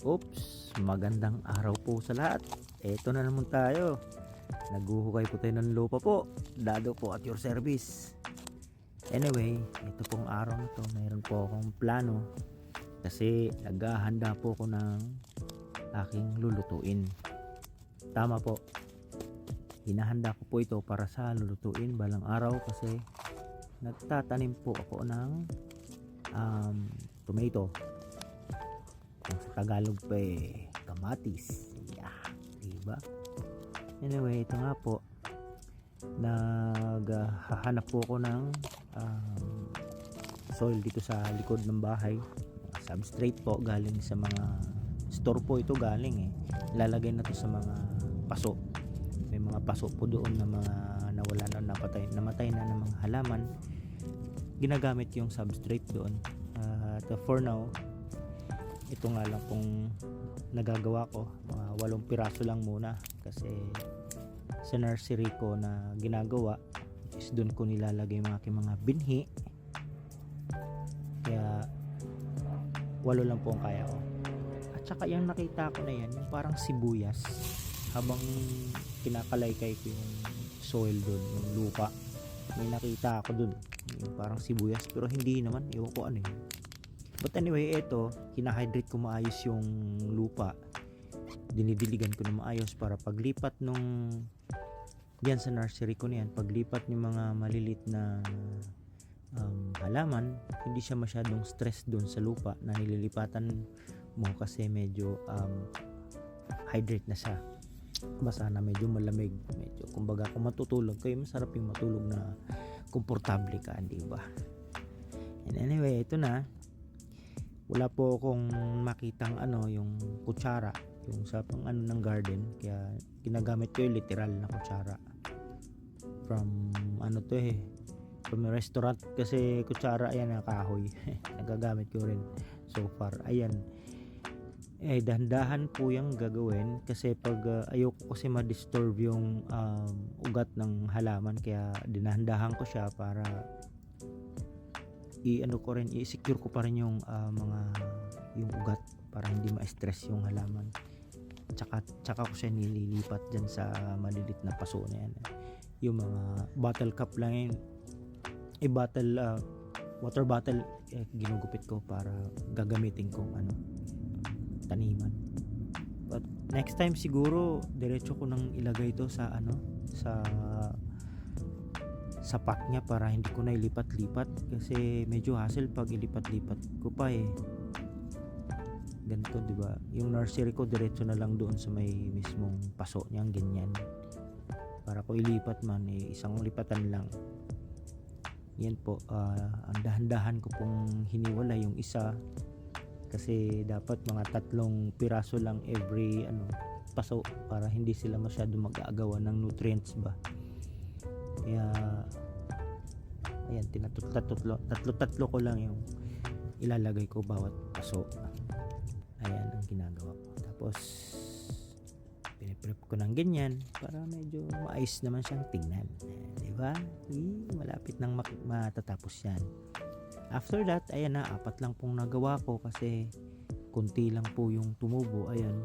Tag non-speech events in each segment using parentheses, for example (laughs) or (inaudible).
Oops, magandang araw po sa lahat. Eto na naman tayo. Naguhukay po tayo ng lupa po. Dado po at your service. Anyway, ito pong araw na to, mayroon po akong plano. Kasi naghahanda po ako ng aking lulutuin. Tama po. Hinahanda ko po ito para sa lulutuin balang araw kasi nagtatanim po ako ng um, tomato sa Tagalog pa eh, kamatis. Yeah, diba? Anyway, ito nga po. Naghahanap po ako ng um, soil dito sa likod ng bahay. Substrate po galing sa mga store po ito galing eh. Ilalagay na to sa mga paso. May mga paso po doon na mga nawala na napatay, namatay na ng mga halaman. Ginagamit yung substrate doon. At for now, ito nga lang kung nagagawa ko. Mga walong piraso lang muna. Kasi sa nursery ko na ginagawa is doon ko nilalagay yung aking mga binhi. Kaya walo lang po ang kaya ko. At saka yung nakita ko na yan yung parang sibuyas. Habang kinakalaykay ko yung soil doon yung lupa may nakita ako doon yung parang sibuyas. Pero hindi naman. Ewan ko ano yun But anyway, ito, hinahydrate ko maayos yung lupa. Dinidiligan ko na maayos para paglipat nung yan sa nursery ko niyan, paglipat ng mga malilit na um, halaman, hindi siya masyadong stress doon sa lupa na nililipatan mo kasi medyo um, hydrate na siya. Basta na medyo malamig, medyo kumbaga kung matutulog kayo, masarap yung matulog na komportable ka, di ba? And anyway, ito na wala po akong makitang ano yung kutsara yung sa pang ano ng garden. Kaya ginagamit ko yung literal na kutsara. From ano to eh from restaurant. Kasi kutsara ayan na kahoy. (laughs) Nagagamit ko rin so far. Ayan. Eh dahan-dahan po yung gagawin. Kasi pag uh, ayoko kasi ma-disturb yung um, ugat ng halaman. Kaya dinahandahan ko siya para i-ano ko rin i-secure ko pa rin yung ah, mga yung ugat para hindi ma-stress yung halaman. Tsaka tsaka ko siya nililipat dyan sa malilit na paso na yan. Yung mga bottle cup lang yun eh bottle ah, water bottle eh, ginugupit ko para gagamitin kong ano taniman. But next time siguro diretso ko nang ilagay ito sa ano sa sapat niya para hindi ko na ilipat-lipat kasi medyo hassle pag ilipat-lipat ko pa eh. Ganito di ba? Yung nursery ko diretso na lang doon sa may mismong paso niyang ganyan. Para ko ilipat man eh isang lipatan lang. Yan po ah, ang dahan-dahan ko pong hiniwala yung isa. Kasi dapat mga tatlong piraso lang every ano paso para hindi sila masyado mag-aagawan ng nutrients ba kaya ayan tinatlo tatlo tatlo ko lang yung ilalagay ko bawat paso ayan ang ginagawa ko. Tapos piniprep ko ng ganyan para medyo maayos naman siyang tingnan. Di ba? Malapit nang matatapos yan. After that ayan na apat lang pong nagawa ko kasi kunti lang po yung tumubo. Ayan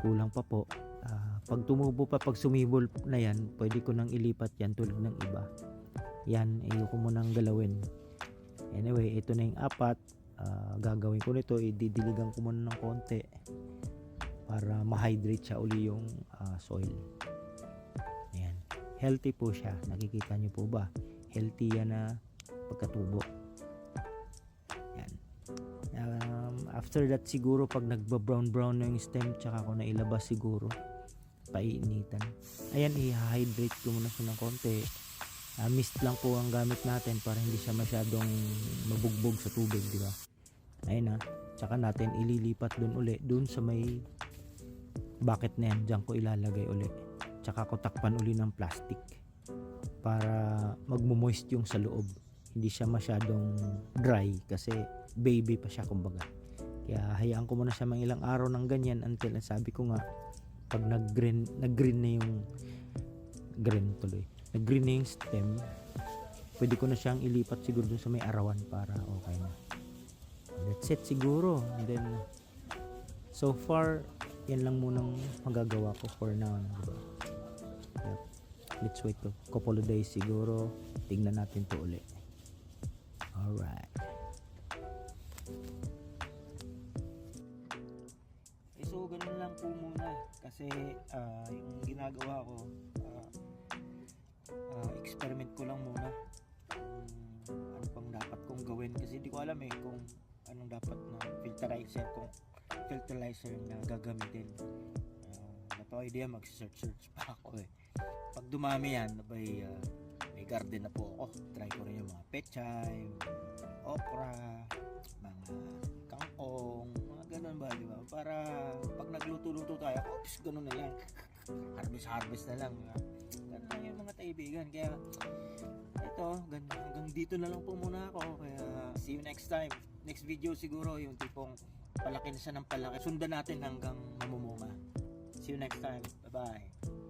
kulang pa po Ah, pag tumubo pa pag sumibol na yan pwede ko nang ilipat yan tulad ng iba. Yan ayoko mo nang galawin. Anyway ito na yung apat. Ah, gagawin ko nito ididiligan ko muna ng konti para ma-hydrate siya uli yung ah, soil. Ayan. Healthy po siya. Nakikita niyo po ba? Healthy yan na pagkatubo. Yan um, after that siguro pag nagba brown brown na yung stem tsaka ko na ilabas siguro painitan ayan i-hydrate ko muna siya ng konti. Ah, mist lang po ang gamit natin para hindi siya masyadong mabugbog sa tubig di ba? Ayun na tsaka natin ililipat dun uli dun sa may bucket na yan. Dyan ko ilalagay uli. Tsaka ko takpan uli ng plastic para magmo-moist yung sa loob. Hindi siya masyadong dry kasi baby pa siya kumbaga. Kaya hayaan ko muna siya mga ilang araw ng ganyan until sabi ko nga pag nag-green nag-green na yung green tuloy nag-green na yung stem pwede ko na siyang ilipat siguro dun sa may arawan para okay na that's it siguro and then So far, yan lang munang magagawa ko for now. Diba? Yep. Let's wait to couple of days siguro. Tingnan natin to uli. Alright. Kasi, ah, yung ginagawa ko, ah, ah, experiment ko lang muna. Kung ano pang dapat kong gawin. Kasi di ko alam eh kung anong dapat na filterizer, kung filterizer na gagamitin. Uh, na idea, mag-search-search pa ako eh. Pag dumami yan, abay, ah, may garden na po ako. Try ko rin yung mga pechay, okra, mga tayo, oops, ganun na lang. Harvest-harvest na lang. Ganun lang yung mga kaibigan. Kaya, ito, gan- hanggang dito na lang po muna ako. Kaya, see you next time. Next video siguro, yung tipong palaki na siya ng palaki. Sundan natin hanggang mamumunga. See you next time. Bye-bye.